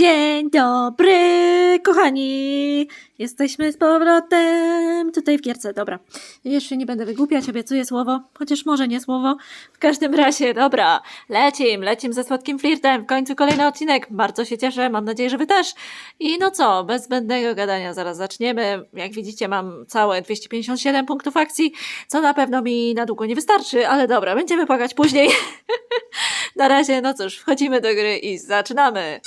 Dzień dobry, kochani! Jesteśmy z powrotem tutaj w gierce. Dobra, jeszcze nie będę wygłupiać, obiecuję słowo, chociaż może nie słowo. W każdym razie, dobra, lecim, lecim ze słodkim flirtem. W końcu kolejny odcinek. Bardzo się cieszę, mam nadzieję, że wy też. I no co, bez zbędnego gadania zaraz zaczniemy. Jak widzicie, mam całe 257 punktów akcji, co na pewno mi na długo nie wystarczy, ale dobra, będziemy płakać później. na razie, no cóż, wchodzimy do gry i zaczynamy.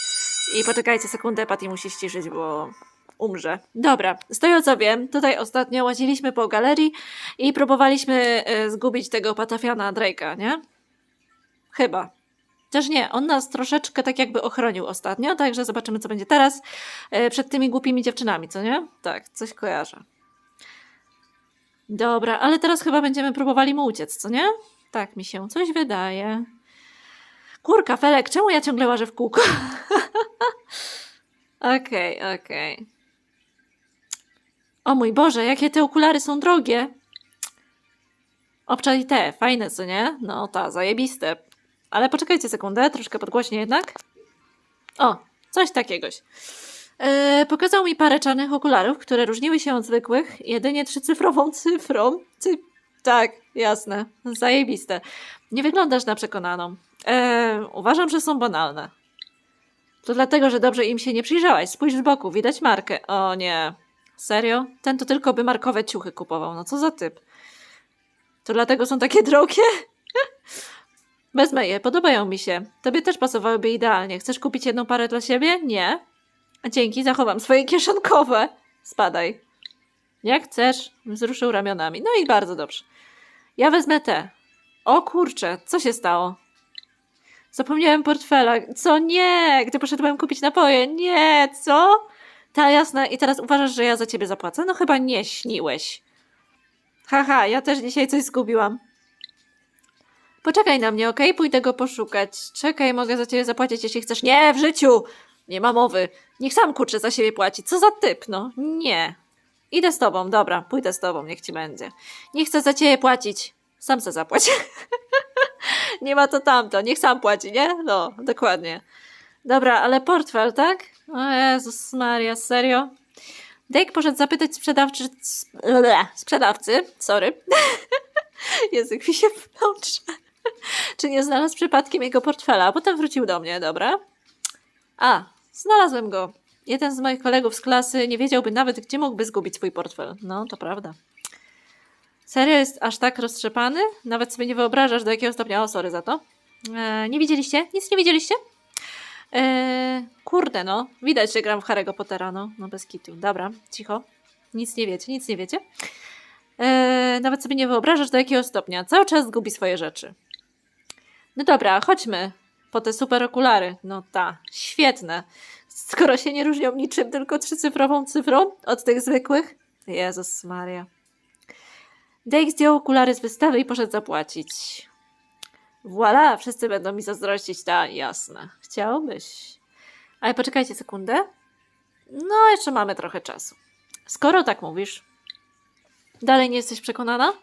I poczekajcie sekundę, Patty musi ściszyć, bo umrze. Dobra, z tego co wiem, tutaj ostatnio łaziliśmy po galerii i próbowaliśmy e, zgubić tego patafiana Drake'a, nie? Chyba. Też nie, on nas troszeczkę tak jakby ochronił ostatnio, także zobaczymy co będzie teraz e, przed tymi głupimi dziewczynami, co nie? Tak, coś kojarzę. Dobra, ale teraz chyba będziemy próbowali mu uciec, co nie? Tak mi się coś wydaje. Kurka, Felek, czemu ja ciągle łażę w kółko? Okej, okej. O mój Boże, jakie te okulary są drogie. Obczaj te, fajne, co nie? No ta, zajebiste. Ale poczekajcie sekundę, troszkę podgłośnie jednak. O, coś takiegoś. E, pokazał mi parę czarnych okularów, które różniły się od zwykłych jedynie trzycyfrową cyfrą. Cy tak, jasne, zajebiste. Nie wyglądasz na przekonaną. E, uważam, że są banalne. To dlatego, że dobrze im się nie przyjrzałaś. Spójrz z boku, widać markę. O nie. Serio? Ten to tylko by markowe ciuchy kupował. No co za typ. To dlatego są takie drogie? Wezmę je, podobają mi się. Tobie też pasowałyby idealnie. Chcesz kupić jedną parę dla siebie? Nie. Dzięki, zachowam swoje kieszonkowe. Spadaj. Jak chcesz. Wzruszył ramionami. No i bardzo dobrze. Ja wezmę te. O kurczę, co się stało? Zapomniałem portfela. Co nie? Gdy poszedłem kupić napoje. Nie, co? Ta jasne. I teraz uważasz, że ja za ciebie zapłacę? No chyba nie śniłeś. Haha, ja też dzisiaj coś zgubiłam. Poczekaj na mnie, okej? Pójdę go poszukać. Czekaj, mogę za ciebie zapłacić, jeśli chcesz. Nie, w życiu! Nie ma mowy. Niech sam kurczę za siebie płaci. Co za typ, no? Nie. Idę z tobą, dobra, pójdę z tobą, niech ci będzie. Nie chcę za ciebie płacić. Sam se zapłać. nie ma to tamto, niech sam płaci, nie? No, dokładnie. Dobra, ale portfel, tak? O Jezus Maria, serio? Dake poszedł zapytać sprzedawczy... ble, sprzedawcy, sorry. Język mi się. Czy nie znalazł przypadkiem jego portfela, a potem wrócił do mnie, dobra? A, znalazłem go. Jeden z moich kolegów z klasy nie wiedziałby nawet, gdzie mógłby zgubić swój portfel. No, to prawda. Serio jest aż tak roztrzepany? Nawet sobie nie wyobrażasz, do jakiego stopnia. O, sorry za to. E, nie widzieliście? Nic nie widzieliście? E, kurde, no. Widać, że gram w Harry'ego Pottera, no. No, bez kitu. Dobra, cicho. Nic nie wiecie, nic nie wiecie. E, nawet sobie nie wyobrażasz, do jakiego stopnia. Cały czas gubi swoje rzeczy. No dobra, chodźmy po te super okulary. No ta, świetne. Skoro się nie różnią niczym, tylko trzycyfrową cyfrą od tych zwykłych. Jezus Maria. Dake zdjął okulary z wystawy i poszedł zapłacić. Voila, wszyscy będą mi zazdrościć, ta jasne. Chciałbyś. Ale poczekajcie sekundę. No, jeszcze mamy trochę czasu. Skoro tak mówisz, dalej nie jesteś przekonana?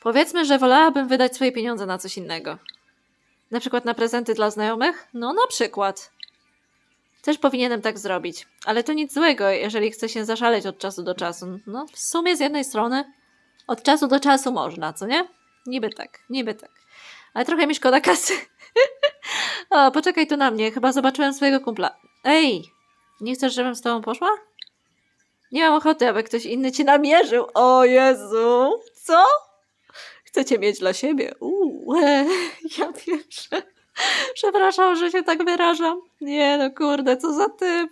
Powiedzmy, że wolałabym wydać swoje pieniądze na coś innego. Na przykład na prezenty dla znajomych? No, na przykład. Też powinienem tak zrobić. Ale to nic złego, jeżeli chce się zaszaleć od czasu do czasu. No, w sumie z jednej strony od czasu do czasu można, co nie? Niby tak, niby tak. Ale trochę mi szkoda kasy. o, poczekaj tu na mnie. Chyba zobaczyłem swojego kumpla. Ej, nie chcesz, żebym z tobą poszła? Nie mam ochoty, aby ktoś inny cię namierzył. O Jezu, co? Chcecie mieć dla siebie? Uuu, ja pierwsze. Przepraszam, że się tak wyrażam. Nie no, kurde, co za typ.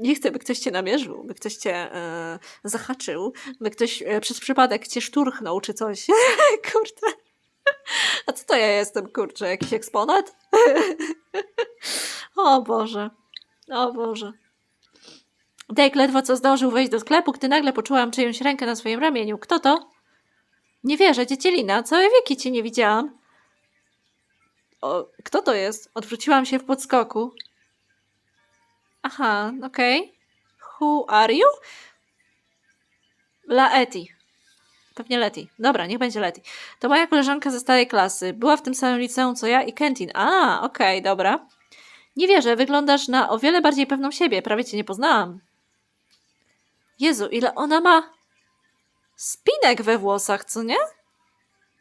Nie chcę, by ktoś cię namierzył, by ktoś cię e, zahaczył, by ktoś e, przez przypadek cię szturchnął czy coś. kurde. A co to ja jestem, kurczę, jakiś eksponat? o Boże. O Boże. Dake ledwo co zdążył wejść do sklepu, gdy nagle poczułam czyjąś rękę na swoim ramieniu. Kto to? Nie wierzę, dziecielina, całe wieki cię nie widziałam. O, kto to jest? Odwróciłam się w podskoku. Aha, okej. Who are you? La Eti. Pewnie Leti. Dobra, niech będzie Leti. To moja koleżanka ze starej klasy. Była w tym samym liceum co ja i Kentin. A, okej, dobra. Nie wierzę, wyglądasz na o wiele bardziej pewną siebie. Prawie cię nie poznałam. Jezu, ile ona ma spinek we włosach, co nie?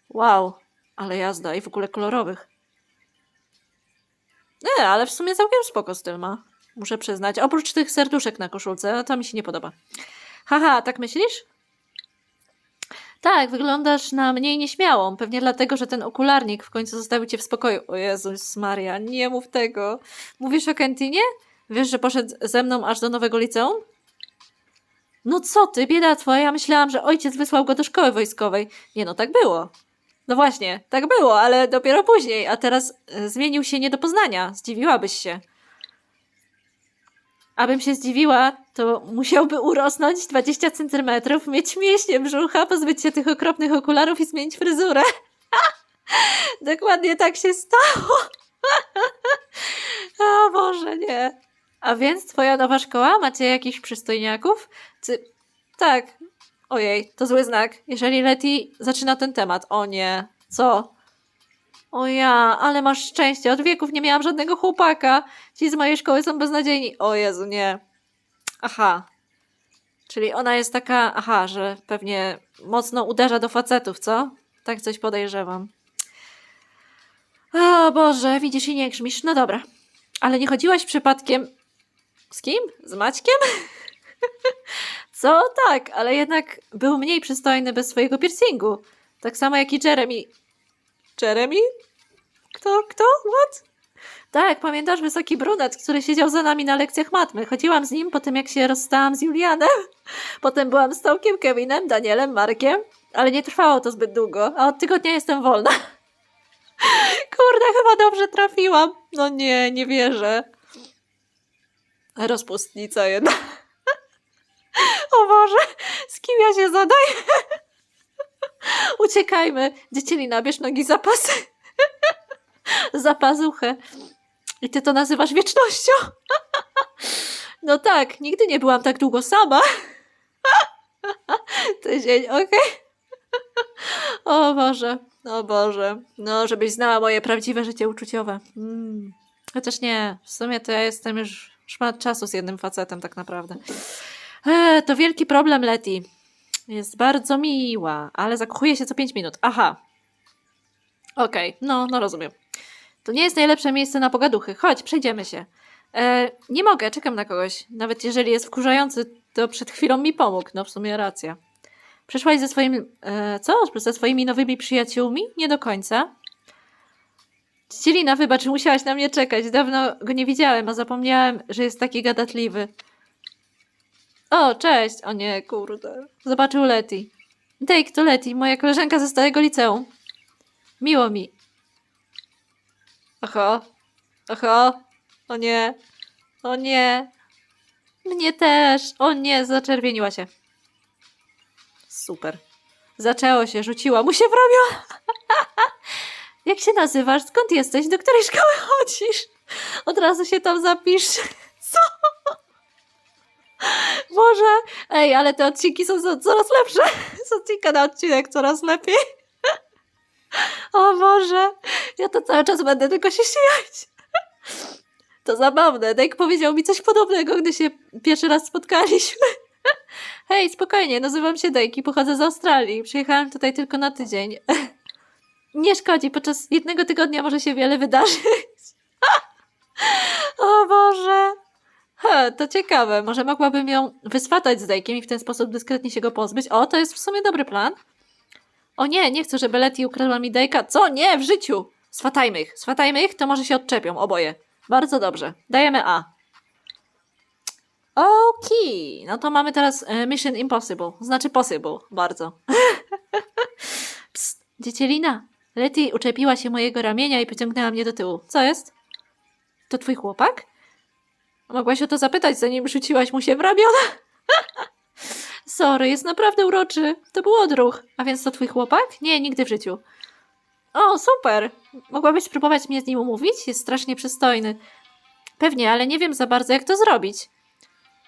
Wow, ale jazda i w ogóle kolorowych. Nie, ale w sumie całkiem spoko styl ma. Muszę przyznać. Oprócz tych serduszek na koszulce, to mi się nie podoba. Haha, tak myślisz? Tak, wyglądasz na mniej nieśmiałą. Pewnie dlatego, że ten okularnik w końcu zostawił cię w spokoju. O Jezus Maria, nie mów tego. Mówisz o Kentinie? Wiesz, że poszedł ze mną aż do nowego liceum? No co ty, bieda twoja, myślałam, że ojciec wysłał go do szkoły wojskowej. Nie no, tak było. No właśnie, tak było, ale dopiero później, a teraz e, zmienił się nie do poznania. Zdziwiłabyś się. Abym się zdziwiła, to musiałby urosnąć 20 centymetrów, mieć mięśnie brzucha, pozbyć się tych okropnych okularów i zmienić fryzurę. Dokładnie tak się stało. o Boże, nie. A więc twoja nowa szkoła? Macie jakichś przystojniaków? Ty... Tak. Ojej, to zły znak. Jeżeli Leti zaczyna ten temat. O nie. Co? O ja, ale masz szczęście. Od wieków nie miałam żadnego chłopaka. Ci z mojej szkoły są beznadziejni. O Jezu, nie. Aha. Czyli ona jest taka, aha, że pewnie mocno uderza do facetów, co? Tak coś podejrzewam. O Boże, widzisz i nie grzmisz. No dobra. Ale nie chodziłaś przypadkiem... Z kim? Z Maćkiem? Co? Tak, ale jednak był mniej przystojny bez swojego piercingu. Tak samo jak i Jeremy. Jeremy? Kto? Kto? What? Tak, pamiętasz wysoki brunet, który siedział za nami na lekcjach matmy. Chodziłam z nim po tym, jak się rozstałam z Julianem. Potem byłam z Tomkiem, Kevinem, Danielem, Markiem, ale nie trwało to zbyt długo, a od tygodnia jestem wolna. Kurde, chyba dobrze trafiłam. No nie, nie wierzę. Rozpustnica jedna. O Boże, z kim ja się zadaję? Uciekajmy. Dziecielina, bierz nogi za pasy. za pazuchę. I ty to nazywasz wiecznością? no tak, nigdy nie byłam tak długo sama. Tydzień, okej. o Boże, o Boże. No, żebyś znała moje prawdziwe życie uczuciowe. Mm. Chociaż nie, w sumie to ja jestem już szmat czasu z jednym facetem tak naprawdę. E, to wielki problem Leti. Jest bardzo miła, ale zakochuje się co 5 minut. Aha. Okej, no, no rozumiem. To nie jest najlepsze miejsce na pogaduchy. Chodź, przejdziemy się. E, nie mogę, czekam na kogoś. Nawet jeżeli jest wkurzający, to przed chwilą mi pomógł. No, w sumie racja. Przyszłaś ze swoim... E, co? Ze swoimi nowymi przyjaciółmi? Nie do końca. Cielina, wybacz, musiałaś na mnie czekać. Dawno go nie widziałem, a zapomniałem, że jest taki gadatliwy. O, cześć! O nie, kurde. Zobaczył Leti. Dejk, to Leti, moja koleżanka ze starego liceum. Miło mi. Oho. Oho. O nie. O nie. Mnie też. O nie, zaczerwieniła się. Super. Zaczęło się, rzuciła mu się w. Jak się nazywasz? Skąd jesteś? Do której szkoły chodzisz? Od razu się tam zapisz. Co? Boże, ej, ale te odcinki są co- coraz lepsze. Z odcinka na odcinek coraz lepiej. O Boże, ja to cały czas będę tylko się śmiać. To zabawne. Dejk powiedział mi coś podobnego, gdy się pierwszy raz spotkaliśmy. Hej, spokojnie, nazywam się Dejk i pochodzę z Australii. Przyjechałem tutaj tylko na tydzień. Nie szkodzi, podczas jednego tygodnia może się wiele wydarzyć. O Boże. He, to ciekawe. Może mogłabym ją wyswatać z Dejkiem i w ten sposób dyskretnie się go pozbyć. O, to jest w sumie dobry plan. O nie, nie chcę, żeby Leti ukradła mi Dejka. Co? Nie, w życiu! Swatajmy ich. Swatajmy ich, to może się odczepią, oboje. Bardzo dobrze. Dajemy A. Okej, no to mamy teraz e, Mission Impossible. Znaczy possible, bardzo. Psst, dziecielina. Leti uczepiła się mojego ramienia i pociągnęła mnie do tyłu. Co jest? To twój chłopak? Mogłaś o to zapytać, zanim rzuciłaś mu się w ramiona. Sorry, jest naprawdę uroczy. To był odruch. A więc to twój chłopak? Nie, nigdy w życiu. O, super. Mogłabyś spróbować mnie z nim umówić? Jest strasznie przystojny. Pewnie, ale nie wiem za bardzo, jak to zrobić.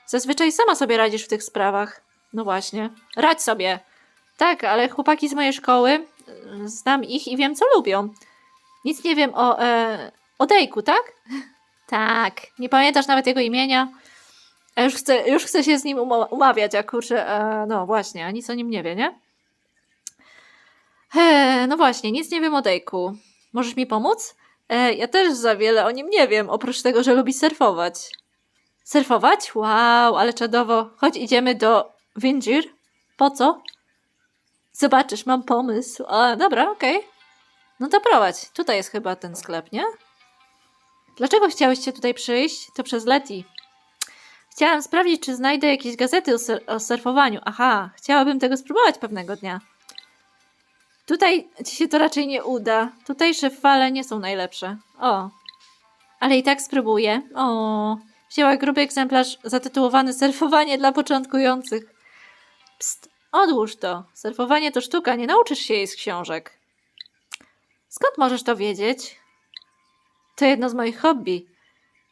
Zazwyczaj sama sobie radzisz w tych sprawach. No właśnie. Radź sobie. Tak, ale chłopaki z mojej szkoły, y, znam ich i wiem, co lubią. Nic nie wiem o, e, o tak? Tak, nie pamiętasz nawet jego imienia? A już chcę, już chcę się z nim umawiać, a kurczę, e, no właśnie, a nic o nim nie wie, nie? No właśnie, nic nie wiem o Dejku. Możesz mi pomóc? E, ja też za wiele o nim nie wiem, oprócz tego, że lubi surfować. Surfować? Wow, ale czadowo. Chodź, idziemy do Wingir. Po co? Zobaczysz, mam pomysł. A, dobra, okej. No to prowadź. Tutaj jest chyba ten sklep, nie? Dlaczego chciałyście tutaj przyjść? To przez Leti. Chciałam sprawdzić, czy znajdę jakieś gazety o, sur- o surfowaniu. Aha, chciałabym tego spróbować pewnego dnia. Tutaj ci się to raczej nie uda. Tutejsze fale nie są najlepsze. O. Ale i tak spróbuję. O. Wzięła gruby egzemplarz zatytułowany Surfowanie dla początkujących. Psst, odłóż to. Surfowanie to sztuka, nie nauczysz się jej z książek. Skąd możesz to wiedzieć? To jedno z moich hobby.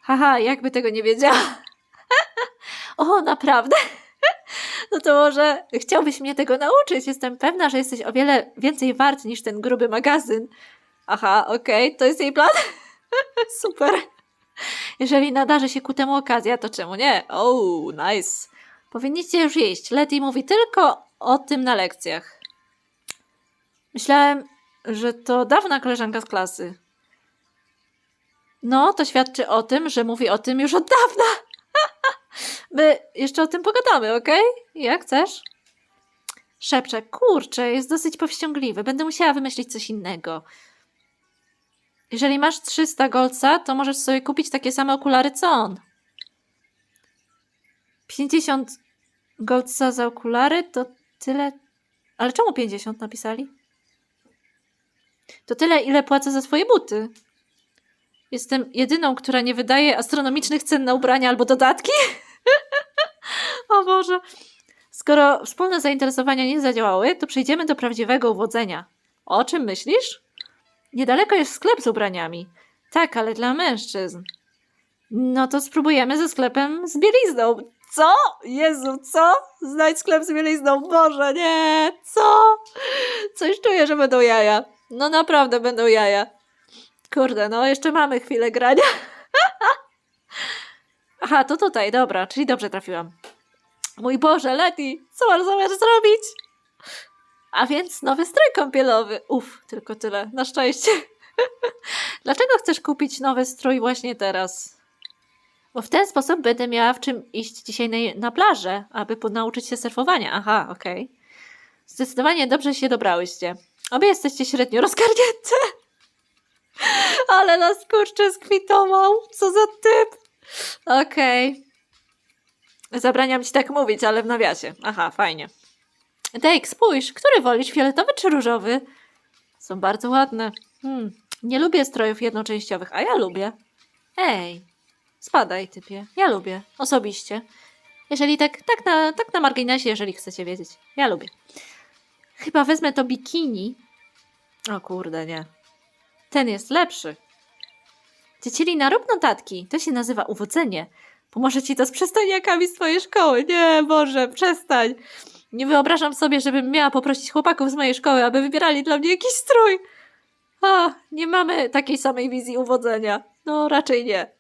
Haha, jakby tego nie wiedziała. o, naprawdę? No to może chciałbyś mnie tego nauczyć. Jestem pewna, że jesteś o wiele więcej wart niż ten gruby magazyn. Aha, okej, to jest jej plan? Super. Jeżeli nadarzy się ku temu okazja, to czemu nie? Oh, nice. Powinniście już jeść. Letty mówi tylko o tym na lekcjach. Myślałem, że to dawna koleżanka z klasy. No, to świadczy o tym, że mówi o tym już od dawna. My jeszcze o tym pogadamy, okej? Jak chcesz? Szepcze, kurczę, jest dosyć powściągliwy. Będę musiała wymyślić coś innego. Jeżeli masz 300 golca, to możesz sobie kupić takie same okulary co on. 50 golca za okulary to tyle. Ale czemu 50 napisali? To tyle, ile płacę za swoje buty. Jestem jedyną, która nie wydaje astronomicznych cen na ubrania albo dodatki. o Boże. Skoro wspólne zainteresowania nie zadziałały, to przejdziemy do prawdziwego uwodzenia. O czym myślisz? Niedaleko jest sklep z ubraniami. Tak, ale dla mężczyzn. No to spróbujemy ze sklepem z bielizną. Co? Jezu, co? Znajdź sklep z bielizną. Boże, nie. Co? Coś czuję, że będą jaja. No naprawdę będą jaja. Kurde, no jeszcze mamy chwilę grania. Aha, to tutaj, dobra, czyli dobrze trafiłam. Mój Boże, Leti, co masz zamiar zrobić? A więc nowy strój kąpielowy. Uf, tylko tyle, na szczęście. Dlaczego chcesz kupić nowy strój właśnie teraz? Bo w ten sposób będę miała w czym iść dzisiaj na, na plażę, aby nauczyć się surfowania. Aha, okej. Zdecydowanie dobrze się dobrałyście. Obie jesteście średnio rozgarnięte. Ale nas kurczę skwitował. Co za typ. Okej. Zabraniam ci tak mówić, ale w nawiasie. Aha, fajnie. Dejk, spójrz, który wolisz, fioletowy czy różowy? Są bardzo ładne. Hmm, nie lubię strojów jednoczęściowych, a ja lubię. Ej, spadaj, typie. Ja lubię, osobiście. Jeżeli tak, tak na, tak na marginesie, jeżeli chcecie wiedzieć. Ja lubię. Chyba wezmę to bikini. O kurde, nie. Ten jest lepszy. Ciecielina, rób notatki. To się nazywa uwodzenie. Pomoże ci to z przystojniakami z twojej szkoły. Nie, Boże, przestań. Nie wyobrażam sobie, żebym miała poprosić chłopaków z mojej szkoły, aby wybierali dla mnie jakiś strój. A, nie mamy takiej samej wizji uwodzenia. No, raczej nie.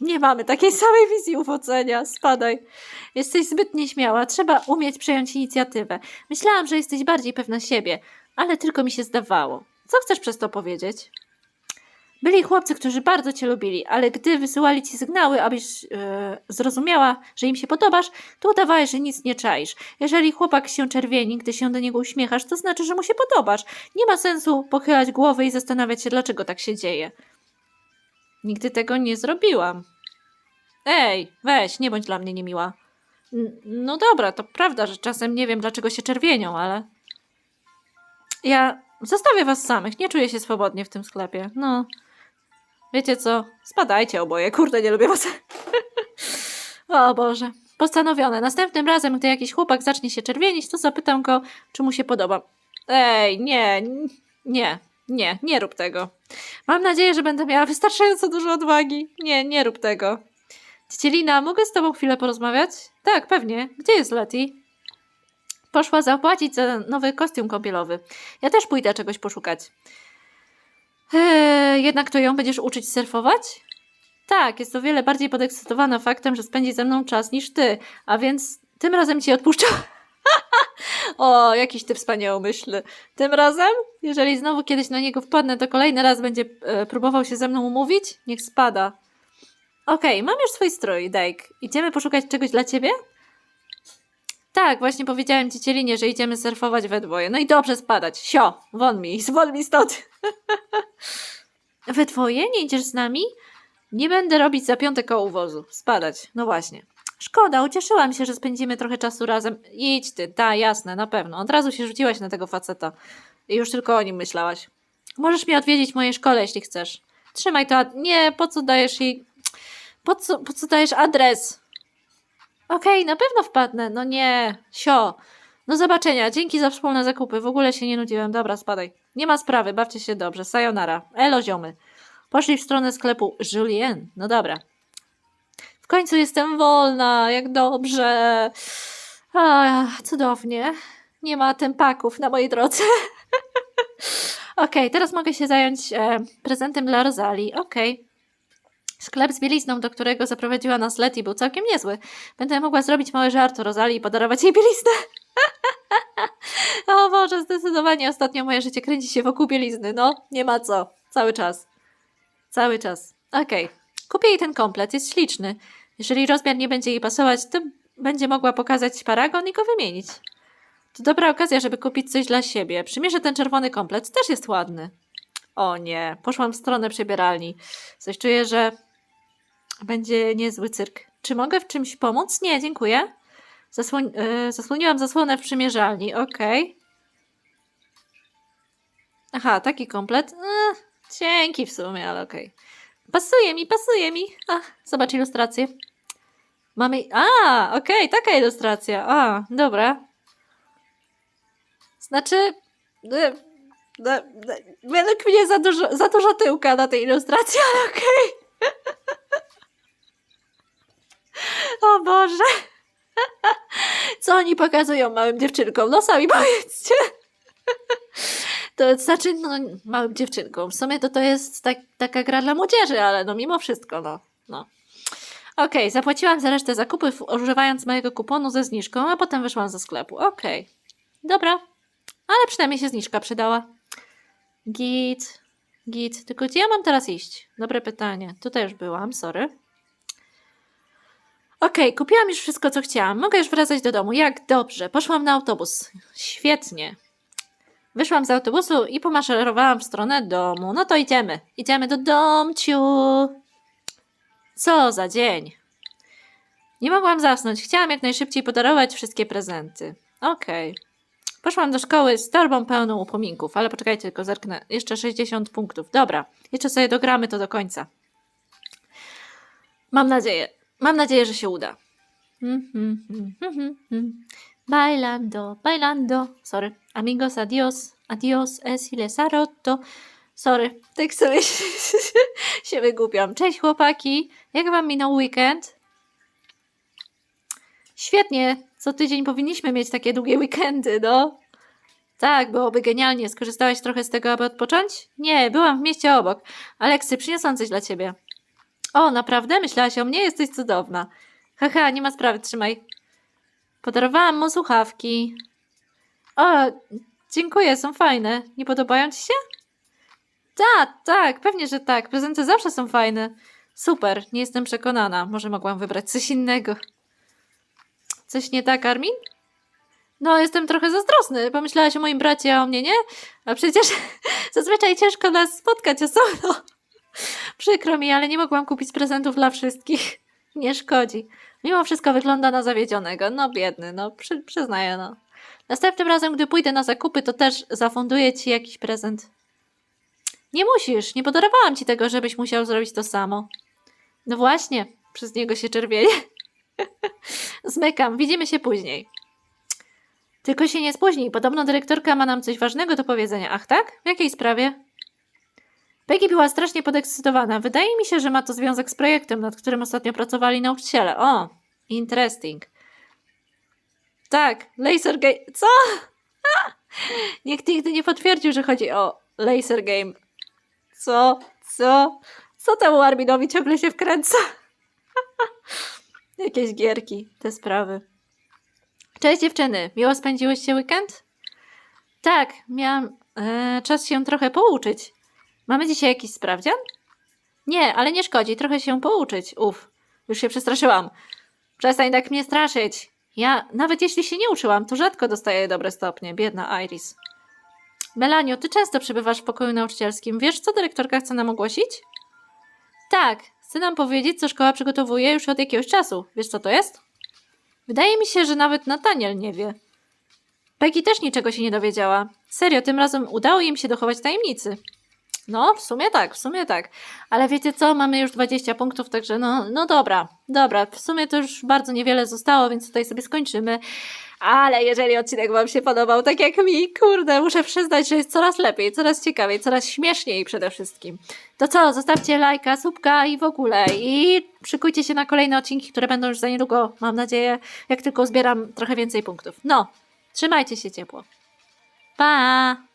Nie mamy takiej samej wizji uwodzenia. Spadaj. Jesteś zbyt nieśmiała. Trzeba umieć przejąć inicjatywę. Myślałam, że jesteś bardziej pewna siebie, ale tylko mi się zdawało. Co chcesz przez to powiedzieć? Byli chłopcy, którzy bardzo cię lubili, ale gdy wysyłali ci sygnały, abyś e, zrozumiała, że im się podobasz, to udawałeś, że nic nie czaisz. Jeżeli chłopak się czerwieni, gdy się do niego uśmiechasz, to znaczy, że mu się podobasz. Nie ma sensu pochylać głowy i zastanawiać się, dlaczego tak się dzieje. Nigdy tego nie zrobiłam. Ej, weź, nie bądź dla mnie niemiła. N- no dobra, to prawda, że czasem nie wiem, dlaczego się czerwienią, ale... Ja zostawię was samych, nie czuję się swobodnie w tym sklepie. No, wiecie co? Spadajcie oboje, kurde, nie lubię was. o Boże. Postanowione. Następnym razem, gdy jakiś chłopak zacznie się czerwienić, to zapytam go, czy mu się podoba. Ej, nie, nie, nie, nie rób tego. Mam nadzieję, że będę miała wystarczająco dużo odwagi. Nie, nie rób tego. Cielina, mogę z tobą chwilę porozmawiać? Tak, pewnie. Gdzie jest Letty? Poszła zapłacić za nowy kostium kąpielowy. Ja też pójdę czegoś poszukać. Eee, jednak to ją będziesz uczyć surfować? Tak, jest o wiele bardziej podekscytowana faktem, że spędzi ze mną czas niż ty, a więc tym razem ci odpuszczę. o, jakiś ty wspaniałomyślny. Tym razem, jeżeli znowu kiedyś na niego wpadnę, to kolejny raz będzie e, próbował się ze mną umówić? Niech spada. Okej, mam już swój strój, Dake. Idziemy poszukać czegoś dla ciebie? Tak, właśnie powiedziałem ci Cielinie, że idziemy surfować we dwoje. No i dobrze spadać. Sio, won mi, won mi stąd. we dwoje? Nie idziesz z nami? Nie będę robić za piąte koło wozu. Spadać. No właśnie. Szkoda, ucieszyłam się, że spędzimy trochę czasu razem. Idź ty, ta, jasne, na pewno. Od razu się rzuciłaś na tego faceta. I już tylko o nim myślałaś. Możesz mnie odwiedzić w mojej szkole, jeśli chcesz. Trzymaj to. ad- Nie, po co dajesz jej... Po co, po co dajesz adres? Okej, na pewno wpadnę. No nie, sio. Do zobaczenia. Dzięki za wspólne zakupy. W ogóle się nie nudziłem. Dobra, spadaj. Nie ma sprawy, bawcie się dobrze. Sayonara. Elo, ziomy. Poszli w stronę sklepu Julien. No dobra. W końcu jestem wolna. Jak dobrze. A, cudownie. Nie ma tempaków na mojej drodze. Okej, teraz mogę się zająć e, prezentem dla Rozali. Okej. Sklep z bielizną, do którego zaprowadziła nas Leti, był całkiem niezły. Będę mogła zrobić mały żart o Rozali i podarować jej bieliznę. o Boże, zdecydowanie ostatnio moje życie kręci się wokół bielizny. No, nie ma co. Cały czas. Cały czas. Okej. Kupię jej ten komplet, jest śliczny. Jeżeli rozmiar nie będzie jej pasować, to będzie mogła pokazać paragon i go wymienić. To dobra okazja, żeby kupić coś dla siebie. Przymierzę ten czerwony komplet, też jest ładny. O nie, poszłam w stronę przebieralni. Coś czuję, że będzie niezły cyrk. Czy mogę w czymś pomóc? Nie, dziękuję. Zasłoń, yy, zasłoniłam zasłonę w przymierzalni, okej. Aha, taki komplet. Ech, w sumie, ale okej. Pasuje mi, pasuje mi. Ach, zobacz ilustrację. Mamy. A, okej, taka ilustracja. A, dobra. Znaczy. e, e, Według mnie za dużo, za dużo tyłka na tej ilustracji, ale okej. O Boże. Co oni pokazują małym dziewczynkom? No sami powiedzcie. To znaczy, no, małym dziewczynkom. W sumie to to jest tak, taka gra dla młodzieży, ale no mimo wszystko, no. no. Okej, zapłaciłam za resztę zakupów używając mojego kuponu ze zniżką, a potem wyszłam ze sklepu. Okej. Dobra. Ale przynajmniej się zniżka przydała. Git. Git. Tylko gdzie ja mam teraz iść? Dobre pytanie. Tutaj już byłam, sorry. Okej, kupiłam już wszystko, co chciałam. Mogę już wracać do domu. Jak dobrze. Poszłam na autobus. Świetnie. Wyszłam z autobusu i pomaszerowałam w stronę domu. No to idziemy. Idziemy do domciu. Co za dzień. Nie mogłam zasnąć. Chciałam jak najszybciej podarować wszystkie prezenty. Okej. Poszłam do szkoły z torbą pełną upominków, ale poczekajcie, tylko zerknę. Jeszcze 60 punktów. Dobra, jeszcze sobie dogramy to do końca. Mam nadzieję. Mam nadzieję, że się uda. Hmm, hmm, hmm. Bailando, bailando. Sorry. Amigos, adios. Adios, es les roto. Sorry. Tak sobie się wygłupiam. Cześć chłopaki. Jak wam minął weekend? Świetnie. Co tydzień powinniśmy mieć takie długie weekendy, no. Tak, byłoby genialnie. Skorzystałaś trochę z tego, aby odpocząć? Nie, byłam w mieście obok. Aleksy, przyniosłam coś dla ciebie. O, naprawdę? Myślałaś o mnie? Jesteś cudowna. Haha, nie ma sprawy, trzymaj. Podarowałam mu słuchawki. O, dziękuję, są fajne. Nie podobają ci się? Tak, tak, pewnie, że tak. Prezenty zawsze są fajne. Super, nie jestem przekonana. Może mogłam wybrać coś innego. Coś nie tak, Armin? No, jestem trochę zazdrosny. Pomyślałaś o moim bracie, a o mnie nie? A przecież zazwyczaj ciężko nas spotkać osobno. Przykro mi, ale nie mogłam kupić prezentów dla wszystkich. Nie szkodzi. Mimo wszystko wygląda na zawiedzionego. No biedny, no przy, przyznaję, no. Następnym razem, gdy pójdę na zakupy, to też zafunduję ci jakiś prezent. Nie musisz, nie podarowałam ci tego, żebyś musiał zrobić to samo. No właśnie, przez niego się czerwienie. Zmykam, widzimy się później. Tylko się nie spóźnij, podobno dyrektorka ma nam coś ważnego do powiedzenia. Ach tak? W jakiej sprawie? Peggy była strasznie podekscytowana. Wydaje mi się, że ma to związek z projektem, nad którym ostatnio pracowali nauczyciele. O, interesting. Tak, laser game. Co? Nikt nigdy nie potwierdził, że chodzi o laser game. Co? Co? Co temu Arminowi ciągle się wkręca? Jakieś gierki, te sprawy. Cześć dziewczyny, miło spędziłyście weekend? Tak, miałam e, czas się trochę pouczyć. Mamy dzisiaj jakiś sprawdzian? Nie, ale nie szkodzi, trochę się pouczyć. Uf, już się przestraszyłam. Przestań tak mnie straszyć. Ja, nawet jeśli się nie uczyłam, to rzadko dostaję dobre stopnie. Biedna Iris. Melanio, ty często przebywasz w pokoju nauczycielskim. Wiesz, co dyrektorka chce nam ogłosić? Tak, chce nam powiedzieć, co szkoła przygotowuje już od jakiegoś czasu. Wiesz, co to jest? Wydaje mi się, że nawet Nataniel nie wie. Peggy też niczego się nie dowiedziała. Serio, tym razem udało im się dochować tajemnicy. No, w sumie tak, w sumie tak. Ale wiecie co, mamy już 20 punktów, także no, no dobra, dobra. W sumie to już bardzo niewiele zostało, więc tutaj sobie skończymy. Ale jeżeli odcinek Wam się podobał, tak jak mi, kurde, muszę przyznać, że jest coraz lepiej, coraz ciekawiej, coraz śmieszniej przede wszystkim. To co, zostawcie lajka, subka i w ogóle. I szykujcie się na kolejne odcinki, które będą już za niedługo, mam nadzieję, jak tylko zbieram trochę więcej punktów. No, trzymajcie się ciepło. Pa!